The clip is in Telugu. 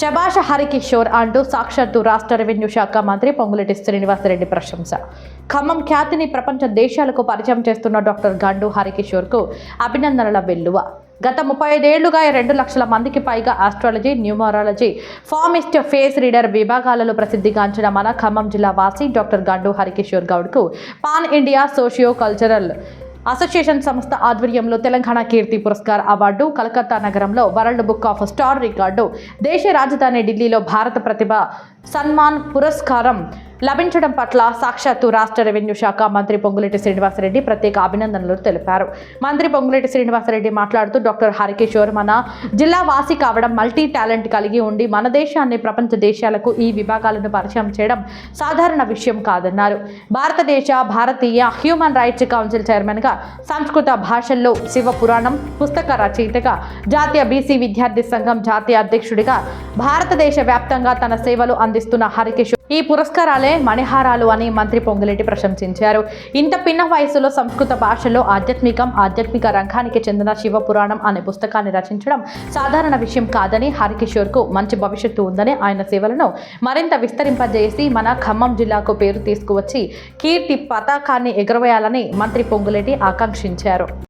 శభాష హరికిషోర్ అంటూ సాక్షాత్తు రాష్ట్ర రెవెన్యూ శాఖ మంత్రి పొంగులేటి శ్రీనివాసరెడ్డి ప్రశంస. ఖమ్మం ఖ్యాతిని ప్రపంచ దేశాలకు పరిచయం చేస్తున్న డాక్టర్ గండు హరికిషోర్కు అభినందనల వెల్లువ. గత ముప్పై ఐదేళ్ళుగా రెండు లక్షల మందికి పైగా astrology numerology palmist face reader విభాగాలలో ప్రసిద్ధిగాంచిన మన ఖమ్మం జిల్లా వాసి doctor Gandu Harikishore గౌడ్కు pan India socio cultural association సంస్థ ఆధ్వర్యంలో తెలంగాణ కీర్తి పురస్కార్ అవార్డు కలకత్తా నగరంలో world book of star record దేశ రాజధాని ఢిల్లీలో భారత ప్రతిభ సన్మాన్ పురస్కారం లభించడం పట్ల సాక్షాత్తు రాష్ట్ర రెవెన్యూ శాఖ మంత్రి పొంగులేటి శ్రీనివాసరెడ్డి ప్రత్యేక అభినందనలు తెలిపారు. మంత్రి పొంగులేటి శ్రీనివాసరెడ్డి మాట్లాడుతూ డాక్టర్ హరికిషోర్ మన జిల్లా వాసి కావడం మల్టీ టాలెంట్ కలిగి ఉండి మన దేశాన్ని ప్రపంచ దేశాలకు ఈ విభాగాలను పరిచయం చేయడం సాధారణ విషయం కాదన్నారు. భారతదేశ భారతీయ హ్యూమన్ రైట్స్ కౌన్సిల్ చైర్మన్గా సంస్కృత భాషల్లో శివ పురాణం పుస్తక రచయితగా జాతీయ బీసీ విద్యార్థి సంఘం జాతీయ అధ్యక్షుడిగా భారతదేశ వ్యాప్తంగా తన సేవలు అందిస్తున్న హరికిషోర్ ఈ పురస్కారాలే మణిహారాలు అని మంత్రి పొంగులేటి ప్రశంసించారు. ఇంత పిన్న వయసులో సంస్కృత భాషలో ఆధ్యాత్మికం ఆధ్యాత్మిక రంగానికి చెందిన శివ పురాణం అనే పుస్తకాన్ని రచించడం సాధారణ విషయం కాదని హరికిషోర్కు మంచి భవిష్యత్తు ఉందని ఆయన సేవలను మరింత విస్తరింపజేసి మన ఖమ్మం జిల్లాకు పేరు తీసుకువచ్చి కీర్తి పతాకాన్ని ఎగురవేయాలని మంత్రి పొంగులేటి ఆకాంక్షించారు.